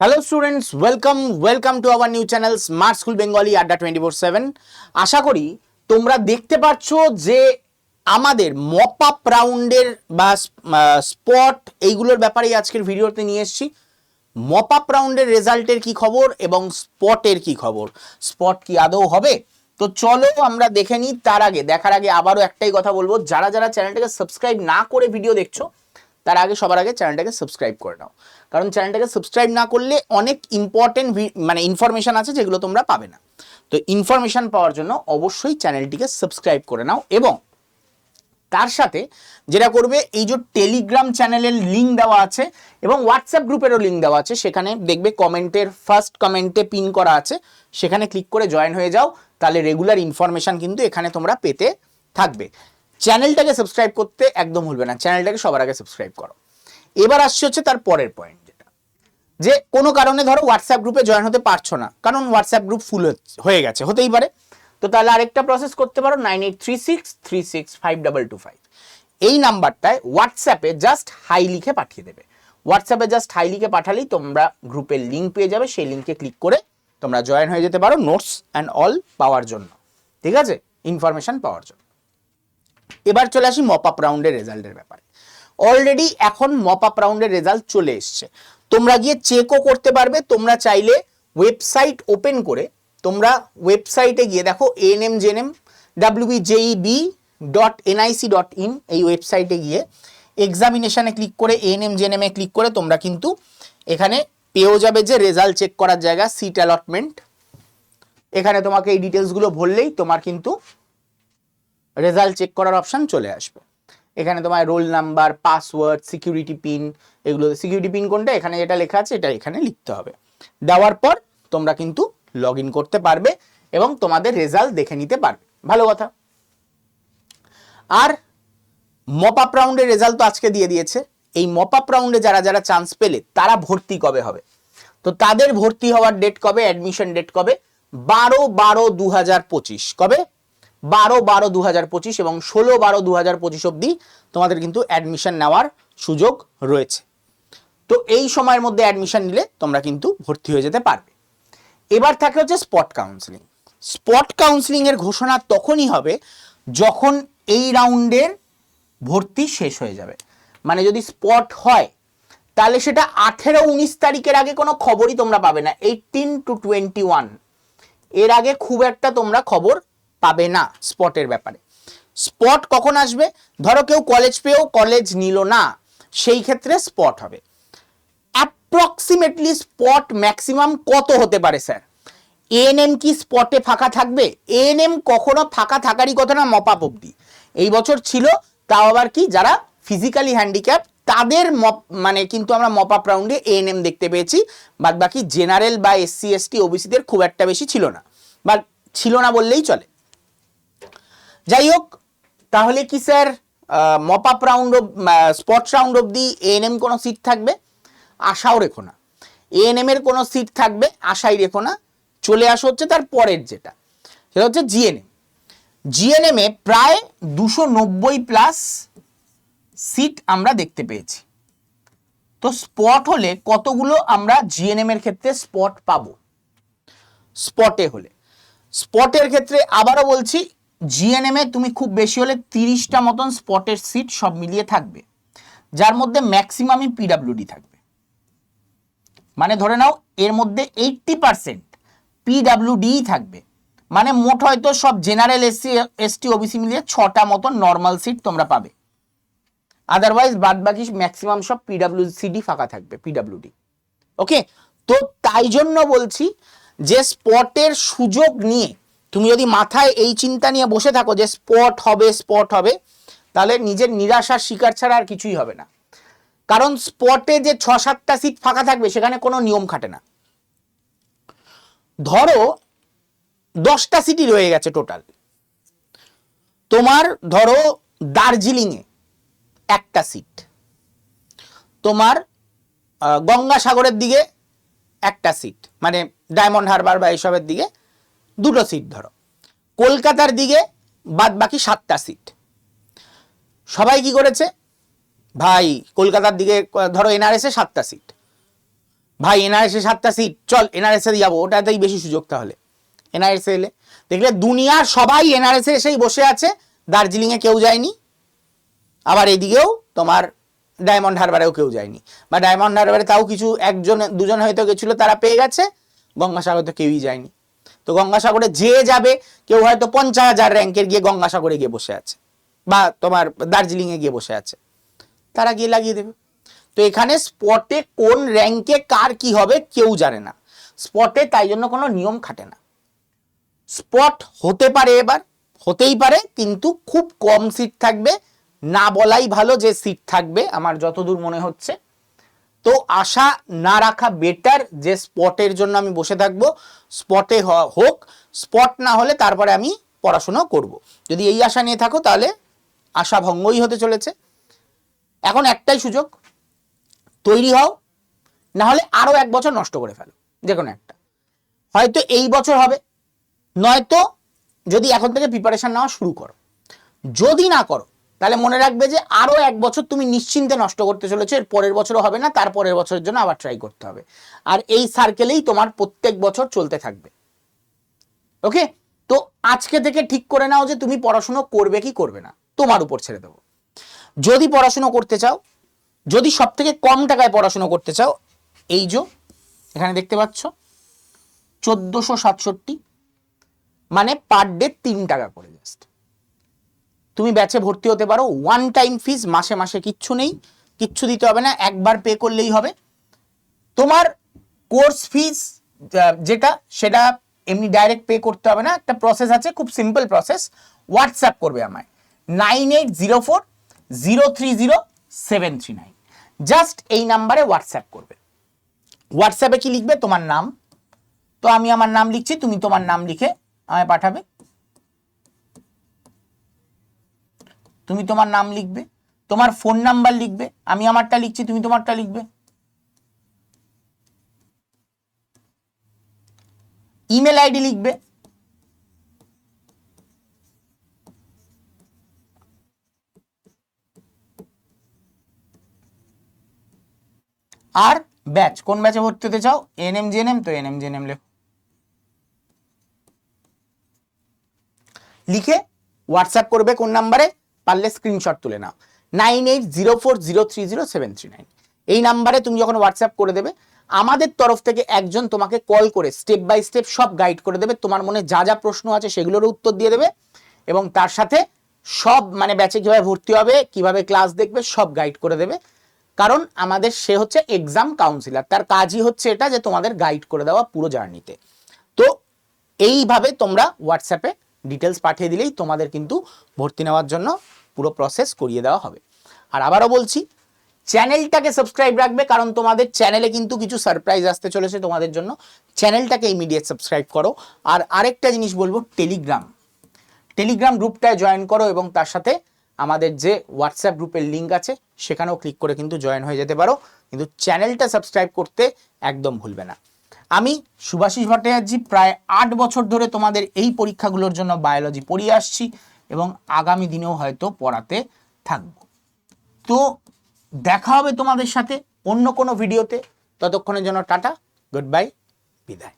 Hello students welcome welcome to our new channel smart school Bengali আড্ডা twenty four seven আশা করি তোমরা দেখতে পাচ্ছ যে আমাদের মপ আপ রাউন্ডের বা স্পট এইগুলোর ব্যাপারেই আজকের ভিডিওতে নিয়ে এসেছি। মপ আপ রাউন্ডের রেজাল্টের কি খবর এবং স্পটের কি খবর? স্পট কি আদৌ হবে? তো চলো আমরা দেখে নিই। তার আগে, দেখার আগে আবারও একটাই কথা বলব। যারা যারা চ্যানেলটাকে সাবস্ক্রাইব না করে ভিডিও দেখছ তার আগে সবার আগে চ্যানেলটাকে সাবস্ক্রাইব করে নাও। কারণ চ্যানেলটাকে সাবস্ক্রাইব না করলে অনেক ইম্পর্টেন্ট মানে ইনফরমেশন আছে যেগুলো তোমরা পাবে না। তো ইনফরমেশন পাওয়ার জন্য অবশ্যই চ্যানেলটিকে সাবস্ক্রাইব করে নাও এবং তার সাথে যেটা করবে, এই যে টেলিগ্রাম চ্যানেলের লিঙ্ক দেওয়া আছে এবং হোয়াটসঅ্যাপ গ্রুপেরও লিঙ্ক দেওয়া আছে, সেখানে দেখবে কমেন্টের ফার্স্ট কমেন্টে পিন করা আছে। সেখানে ক্লিক করে জয়েন হয়ে যাও, তাহলে রেগুলার ইনফরমেশন কিন্তু এখানে তোমরা পেতে থাকবে। চ্যানেলটাকে সাবস্ক্রাইব করতে একদম ভুলবে না, চ্যানেলটাকে সবার আগে সাবস্ক্রাইব করো। এবার আসছে হচ্ছে তার পরের পয়েন্ট যেটা, যে কোনো কারণে ধরো হোয়াটসঅ্যাপ গ্রুপে জয়েন হতে পারছ না, কারণ হোয়াটসঅ্যাপ গ্রুপ ফুল হয়ে গেছে, হতেই পারে। তো তাহলে আরেকটা প্রসেস করতে পারো nine eight three six three six five double two five এই নাম্বারটায় হোয়াটসঅ্যাপে জাস্ট হাই লিখে পাঠিয়ে দেবে। হোয়াটসঅ্যাপে জাস্ট হাই লিখে পাঠালেই তোমরা গ্রুপের লিঙ্ক পেয়ে যাবে, সেই লিঙ্কে ক্লিক করে তোমরা জয়েন হয়ে যেতে পারো নোটস অ্যান্ড অল পাওয়ার জন্য। ঠিক আছে? ইনফরমেশন পাওয়ার জন্য। এবার চলে আসি মপ আপ রাউন্ডের রেজাল্টের ব্যাপারে। অলরেডি এখন মপ আপ রাউন্ডের রেজাল্ট চলে এসছে। তোমরা গিয়ে চেকও করতে পারবে, তোমরা চাইলে ওয়েবসাইট ওপেন করে তোমরা ওয়েবসাইটে গিয়ে দেখো N M GN M WB JEB dot NIC dot in এই ওয়েবসাইটে গিয়ে এক্সামিনেশানে ক্লিক করে এন এম জেন এমে ক্লিক করে তোমরা কিন্তু এখানে পেয়েও যাবে যে রেজাল্ট চেক করার জায়গা সিট অ্যালটমেন্ট এখানে তোমাকে এই ডিটেলসগুলো ভরলেই তোমার কিন্তু রেজাল্ট চেক করার অপশন চলে আসবে। এখানে তোমার roll number password security pin এগুলো সিকিউরিটি পিন কোনটা? এখানে যেটা লেখা আছে, এটা এখানে লিখতে হবে। দেওয়ার পর তোমরা কিন্তু লগ করতে পারবে এবং তোমাদের রেজাল্ট দেখে নিতে পারবে। ভালো কথা। আর মপ আপ রাউন্ডের রেজাল্ট তো আজকে দিয়ে দিয়েছে। এই মপ আপ রাউন্ডে যারা যারা চান্স পেলে, তারা ভর্তি কবে হবে? তো তাদের ভর্তি হওয়ার ডেট কবে? অ্যাডমিশন ডেট কবে? বারো বারো দু কবে? বারো বারো দু হাজার পঁচিশ এবং ষোলো বারো দু হাজার পঁচিশ অব্দি তোমাদের কিন্তু অ্যাডমিশন নেওয়ার সুযোগ রয়েছে। তো এই সময়ের মধ্যে অ্যাডমিশন নিলে তোমরা কিন্তু ভর্তি হয়ে যেতে পারবে। এবার থাকে হচ্ছে স্পট কাউন্সিলিং স্পট কাউন্সিলিং এর ঘোষণা তখনই হবে যখন এই রাউন্ডের ভর্তি শেষ হয়ে যাবে। মানে যদি স্পট হয়, তাহলে সেটা আঠেরো উনিশ তারিখের আগে কোনো খবরই তোমরা পাবে না। এইটিন টু টোয়েন্টি ওয়ানের আগে খুব একটা তোমরা খবর পাবে না স্পটের ব্যাপারে। স্পট কখন আসবে? ধরো কেউ কলেজ পেয়েও কলেজ নিল না, সেই ক্ষেত্রে স্পট হবে। অ্যাপ্রক্সিমেটলি স্পট ম্যাক্সিমাম কত হতে পারে স্যার এএনএম কি স্পটে ফাঁকা থাকবে? এএনএম কখনো ফাঁকা থাকারই কথা না মপাপ অব্দি এই বছর ছিল, তাও আবার কি, যারা ফিজিক্যালি হ্যান্ডিক্যাপ তাদের মপ মানে কিন্তু আমরা মপ রাউন্ডে এএনএম দেখতে পেয়েছি। বাদ বাকি জেনারেল বা এসসি এসটি ওবিসিদের খুব একটা বেশি ছিল না। বা ছিল না বললেই চলে। যাই হোক, তাহলে কি sir mop up round spot round অব্দি এএনএম কোনো সিট থাকবে? আশাও রেখো না। এএনএম এর কোনো সিট থাকবে, আশাই রেখো না। চলে আসো হচ্ছে তার পরের যেটা। সেটা হচ্ছে জিএনএম জিএনএম এ প্রায় দুশো নব্বই প্লাস সিট আমরা দেখতে পেয়েছি। তো স্পট হলে কতগুলো আমরা জিএনএম এর ক্ষেত্রে স্পট পাবো? স্পটে হলে। স্পটের ক্ষেত্রে আবারও বলছি জিএনএম তুমি খুব বেশি হলে তিরিশটা মতন স্পটের সিট সব মিলিয়ে থাকবে, যার মধ্যে ম্যাক্সিমামই পিডাব্লিউডি থাকবে। মানে ধরে নাও, এর মধ্যে এইটটি পার্সেন্ট পিডাব্লিউডিই থাকবে। মানে মোট হয়তো সব জেনারেল এসসি এসটি ওবিসি মিলিয়ে ছটা মতন নর্মাল সিট তোমরা পাবে। আদারওয়াইজ বাদ বাকি ম্যাক্সিমাম সব পিডাব্লিউসিডি ফাঁকা থাকবে পিডাব্লিউডি ওকে তো তাই জন্য বলছি যে স্পটের সুযোগ নিয়ে তুমি যদি মাথায় এই চিন্তা নিয়ে বসে থাকো যে স্পট হবে স্পট হবে, তাহলে নিজের নিরাশার শিকার ছাড়া আর কিছুই হবে না। কারণ স্পটে যে ছ সাতটা সিট ফাঁকা থাকবে, সেখানে কোনো নিয়ম খাটে না। ধরো দশটা সিটি রয়ে গেছে টোটাল তোমার ধরো দার্জিলিংয়ে একটা সিট তোমার গঙ্গাসাগরের দিকে একটা সিট মানে ডায়মন্ড হারবার বা এইসবের দিকে দুটো সিট ধরো। কলকাতার দিকে বাদ বাকি সাতটা সিট সবাই কি করেছে? ভাই, কলকাতার দিকে, ধরো এনআরএসে সাতটা সিট ভাই, এনআরএসে সাতটা সিট চল এনআরএসে যাব, ওটাতেই বেশি সুযোগ তাহলে। এনআরএসে এলে। দেখলে দুনিয়ার সবাই এনআরএসে এসেই বসে আছে, দার্জিলিংয়ে কেউ যায়নি। আবার এদিকেও তোমার ডায়মন্ড হারবারেও কেউ যায়নি। বা ডায়মন্ড হারবারে তাও কিছু একজন, দুজন হয়তো গেছিল, তারা পেয়ে গেছে গঙ্গাসাগর তো কেউই যায়নি। তো গঙ্গাসাগরে যে যাবে, কেউ হয়তো পঞ্চাশ হাজার র্যাঙ্কের গিয়ে গঙ্গাসাগরে গিয়ে বসে আছে, বা তোমার দার্জিলিংয়ে গিয়ে বসে আছে। তারা গিয়ে লাগিয়ে দেবে। তো এখানে স্পটে কোন র্যাঙ্কে কার কি হবে কেউ জানে না। স্পটে তাই জন্য কোনো নিয়ম খাটে না। স্পট হতে পারে এবার, হতেই পারে, কিন্তু খুব কম সিট থাকবে। না বলাই ভালো যে সিট থাকবে, আমার যতদূর মনে হচ্ছে। তো আশা না রাখা বেটার যে স্পটের জন্য আমি বসে থাকব স্পটে হোক স্পট না হলে তারপরে আমি পড়াশোনা করব। যদি এই আশা নিয়ে থাকো তাহলে আশা ভঙ্গই হতে চলেছে। এখন একটাই সুযোগ, তৈরি হও, না হলে আরও এক বছর নষ্ট করে ফেলো, যে কোনো একটা। হয়তো এই বছর হবে, নয়তো যদি এখন থেকে প্রিপারেশন নেওয়া শুরু করো। যদি না করো তাহলে মনে রাখবে যে আরও এক বছর তুমি নিশ্চিন্তে নষ্ট করতে চলেছো, এর পরের বছরও হবে না, তার পরের বছরের জন্য আবার ট্রাই করতে হবে। আর এই সার্কেলেই তোমার প্রত্যেক বছর চলতে থাকবে। ওকে তো আজকে থেকে ঠিক করে নাও যে তুমি পড়াশুনো করবে কি করবে না, তোমার উপর ছেড়ে দেবো। যদি পড়াশুনো করতে চাও, যদি সব থেকে কম টাকায় পড়াশুনো করতে চাও, এই যে, এখানে দেখতে পাচ্ছ, চোদ্দোশো সাতষট্টি মানে পার ডে তিন টাকা করে জাস্ট তুমি ব্যাচে ভর্তি হতে পারো ওয়ান টাইম ফিস মাসে মাসে কিচ্ছু নেই, কিচ্ছু দিতে হবে না, একবার পে করলেই হবে। তোমার কোর্স ফিস যেটা, সেটা এমনি ডাইরেক্ট পে করতে হবে না, একটা প্রসেস আছে, খুব সিম্পল প্রসেস হোয়াটসঅ্যাপ করবে আমায় nine eight zero four zero three zero seven three nine just এই নাম্বারে হোয়াটসঅ্যাপ করবে। হোয়াটসঅ্যাপে কি লিখবে? তোমার নাম। তো আমি আমার নাম লিখছি, তুমি তোমার নাম লিখে আমায় পাঠাবে। তুমি তোমার নাম লিখবে, তোমার ফোন নাম্বার লিখবে, আমি আমারটা লিখছি, তুমি তোমারটা লিখবে। ইমেল আইডি লিখবে। আর ব্যাচ কোন ব্যাচে ভর্তি হতে চাও? এন এম এনএম জেএনএম তো এন এনএম জেএনএম লেখো। লিখে হোয়াটসঅ্যাপ করবে কোন নাম্বারে পারলে স্ক্রিনশট তুলে নাও। Nine eight zero four zero three zero seven three nine এই নাম্বারে তুমি যখন হোয়াটসঅ্যাপ করে দেবে, আমাদের তরফ থেকে একজন তোমাকে কল করে স্টেপ বাই স্টেপ সব গাইড করে দেবে। তোমার মনে যা যা প্রশ্ন আছে সেগুলোরও উত্তর দিয়ে দেবে এবং তার সাথে সব মানে ব্যাচে কীভাবে ভর্তি হবে, কীভাবে ক্লাস দেখবে সব গাইড করে দেবে। কারণ আমাদের সে হচ্ছে এক্সাম কাউন্সিলার তার কাজই হচ্ছে এটা যে তোমাদের গাইড করে দেওয়া পুরো জার্নিতে তো এইভাবে তোমরা হোয়াটসঅ্যাপে ডিটেলস পাঠিয়ে দিলেই তোমাদের কিন্তু ভর্তি নেওয়ার জন্য পুরো প্রসেস করিয়ে দেওয়া হবে। আর আবারও বলছি চ্যানেলটাকে সাবস্ক্রাইব রাখবে কারণ তোমাদের চ্যানেলে কিন্তু কিছু সারপ্রাইজ আসতে চলেছে তোমাদের জন্য। চ্যানেলটাকে ইমিডিয়েট সাবস্ক্রাইব করো। আর আরেকটা জিনিস বলব টেলিগ্রাম টেলিগ্রাম গ্রুপটায় জয়েন করো এবং তার সাথে আমাদের যে হোয়াটসঅ্যাপ গ্রুপের লিঙ্ক আছে, সেখানেও ক্লিক করে কিন্তু জয়েন হয়ে যেতে পারো। কিন্তু চ্যানেলটা সাবস্ক্রাইব করতে একদম ভুলবে না। আমি সুভাষিস ভট্টাচার্যী প্রায় আট বছর ধরে তোমাদের এই পরীক্ষাগুলোর জন্য বায়োলজি পড়িয়ে আসছি এবং আগামী দিনেও হয়তো পড়াতে থাকব। তো দেখা হবে তোমাদের সাথে অন্য কোনো ভিডিওতে ততক্ষণের জন্য টাটা গুড বাই বিদায়।